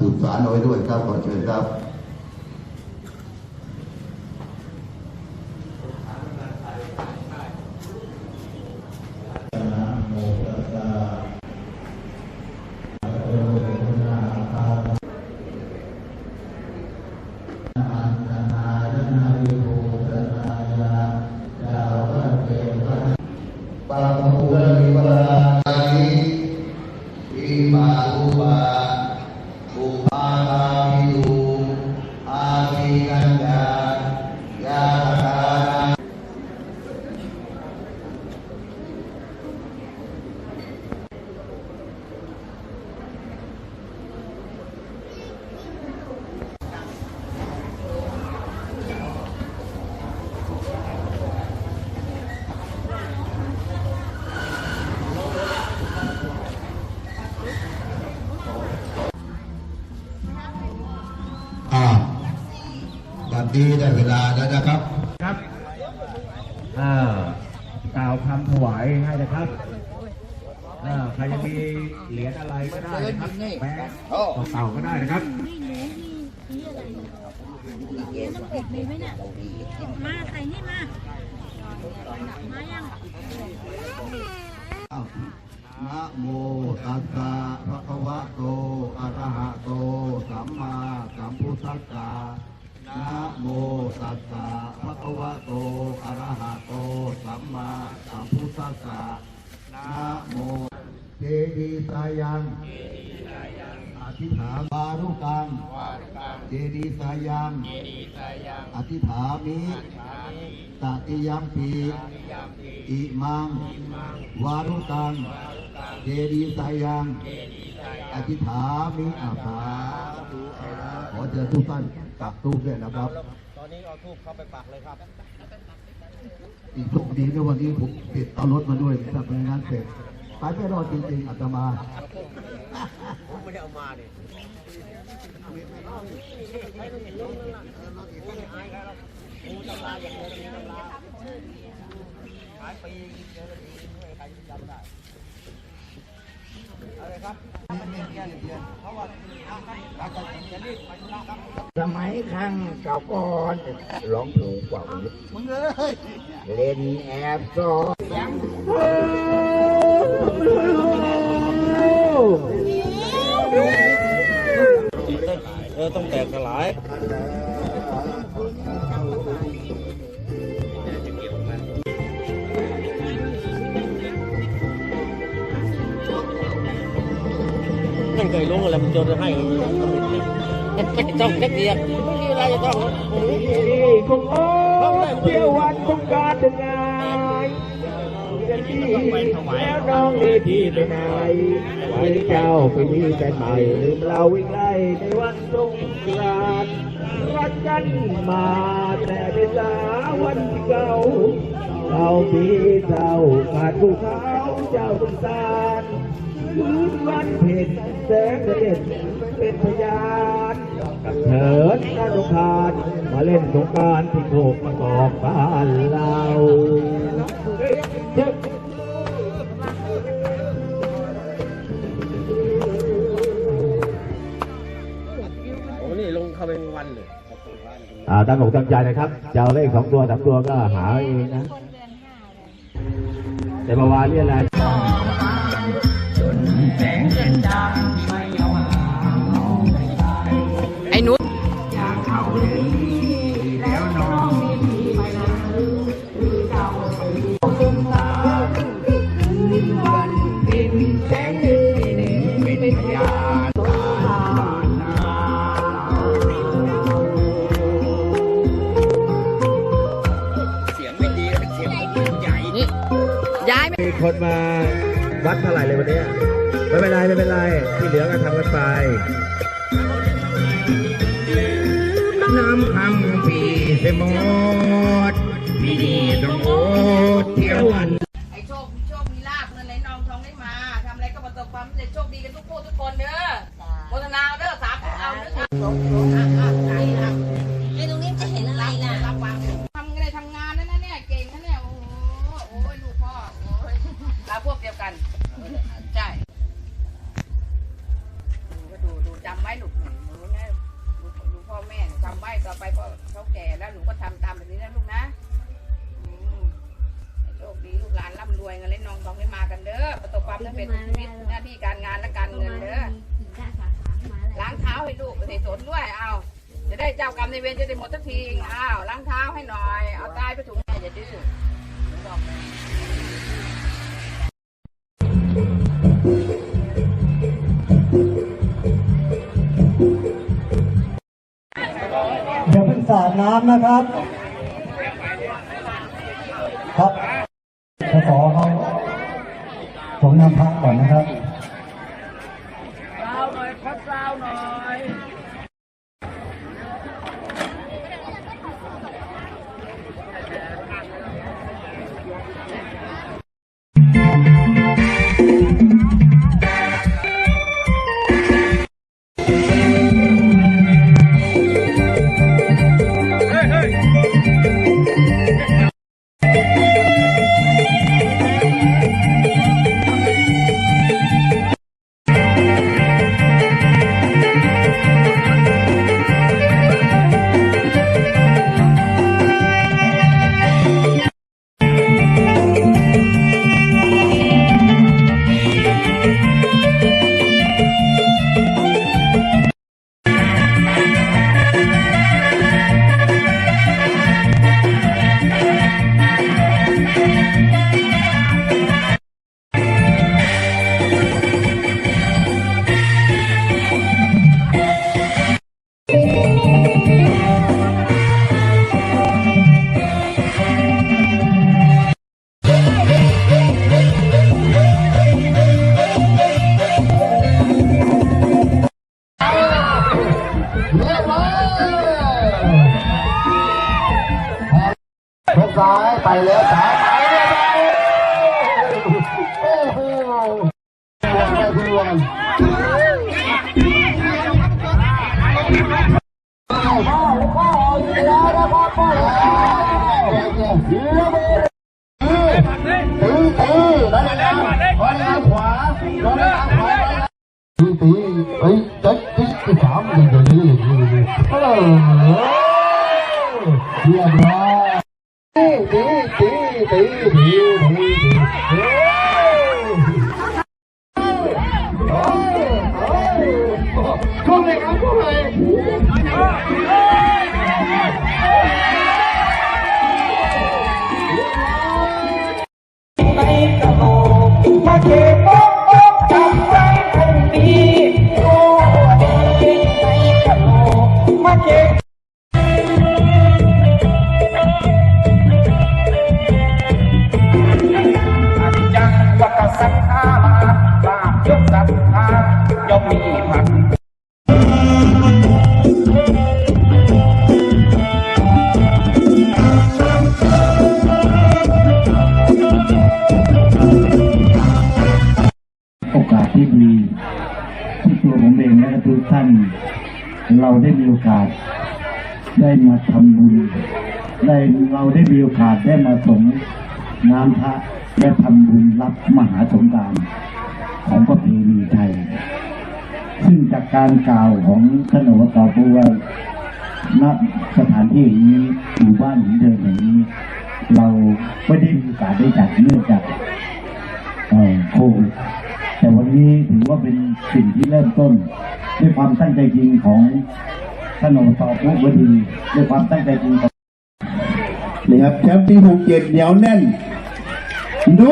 สืบสารเอา นี้ได้เวลาแล้วนะครับ ครับอ่ากล่าวคำถวายให้นะครับอ่าใครจะมีเหรียญอะไรก็ได้นะครับแบงค์เก่าๆก็ได้นะครับ ไม่รู้มีมีอะไรเรียนน้ำเป็ดมีไหมเนี่ยมาใส่นี่มามายังนะโมตัสสะภะคะวะโตอะระหะโต สัมมาสัมพุทธัสสะ นะโมตัสสะภะคะวะโตอะระหะโตสัมมาสัมพุทธัสสะนะโมเจดีสายันอธิษฐานวารุกังเจดีสายันอธิษฐามิตติยัมปีอิมังวารุตังเจดีสายังอธิษฐามิอาภาขอ เชิญทุกท่านกลับทูปด้วยนะครับ ตอนนี้เอาทูบเข้าไปปักเลยครับ อีกโชคดีนะวันนี้ผมติดเอารถมาด้วยถ้าเป็นงานเสร็จไปไม่รอดจริงๆอาตมาผมไม่ได้เอามาดิขายปีเจอดีไม่ใครจำได้ สมัยครั้งเก่าก่อนร้องเพลงกว่าวันนี้มึงเอ้ยเล่นแอบซ้อนเออต้องแตกสลาย ไม่เคยลงอะไรมันจนให้มันไม่ต้องแค่เดียวไม่มีอะไรจะต้องคงโอ้เที่ยววันคงการถึงไงกันที่แล้วน้องเอที่ไปไหนไว้เจ้าไปมีแฟนใหม่ลืมเราวิ่งไล่ในวันสงกรานต์รักกันมาแต่เวลาวันที่เก่าเราพี่เจ้าขาดผู้เขาเจ้าสงสารคืนวันเพ็ญ สงเด็ดเป็นพยานกับเถิดนานุพานมาเล่นสงกรารที่โคกประกอบบ้านเราเจ็บโอ้นี่ลงเข้าเป็นวันเลยอ่าตั้งอกตั้งใจนะครับจะเอาเลขสองตัวสามตัวก็หาเองนะ แต่เมื่อวานนี่อะไรไอ้ มีคนมาวัดเท่าไหร่เลยวันนี้ไม่เป็นไรไม่เป็นไรที่เหลือก็ทำกันไปน้ำคำพี่เสมดพี่ต้องโอดเที่ยววันไอ้โชคมีโชคมีลาบเงินไหลนองทองได้มาทำอะไรก็ประสบความสำเร็จโชคดีกันทุกผู้ทุกคนเด้อโฆษณาเด้อสามคนเอาเด้ออะอะอะอ่ กันใช่ดูก็ดูดูจำไว้หนุกหน่อยต่อไปพ่อเขาแก่แล้วหนูก็ทำตามแบบนี้นะลูกนะอืมให้โชคดีลูกหลานร่ำรวยเงินเล่นนองทองให้มากันเด้อประสบความสำเร็จในชีวิตหน้าที่การงานและการเงินเด้อ ล้างเท้าให้ลูกใส่สนด้วย เอาจะได้เจ้ากรรมในายเวรจะได้หมดสักทีอ้าวล้างเท้าให้หน่อย เอาตายไปถุงแม่อย่าดื้อหนูบอกเลยามนะครับครับขอขาผมนำพักก่อนนะครับ sao rồi phát าหน่อย ไปคุณลวงพ่อพ่อแล้วนะครับพ่อแล้วยืนตีตีแล้วนะครับข เราได้มีโอกาส ได้มาทำบุญได้เราได้มีโอกาสได้มาสงน้ำพระและทำบุญรับมหาสงกรารของประเพณีไทย ซึ่งจากการกล่าวของท่านอบตผู้ว่าณสถานที่แห่งนี้หมู่บ้านหินเดินแห่งนี้ เราไม่ได้มีโอกาสได้จัดเนื่องจากโควิดแต่วันนี้ถือว่าเป็นสิ่งที่เริ่มต้น ด้วยความตั้งใจจริงของท่านอบตผู้บดีด้วยความตั้งใจจริงของนี่ครับแชมป์ปีหกเจ็ดเหนียวแน่นดู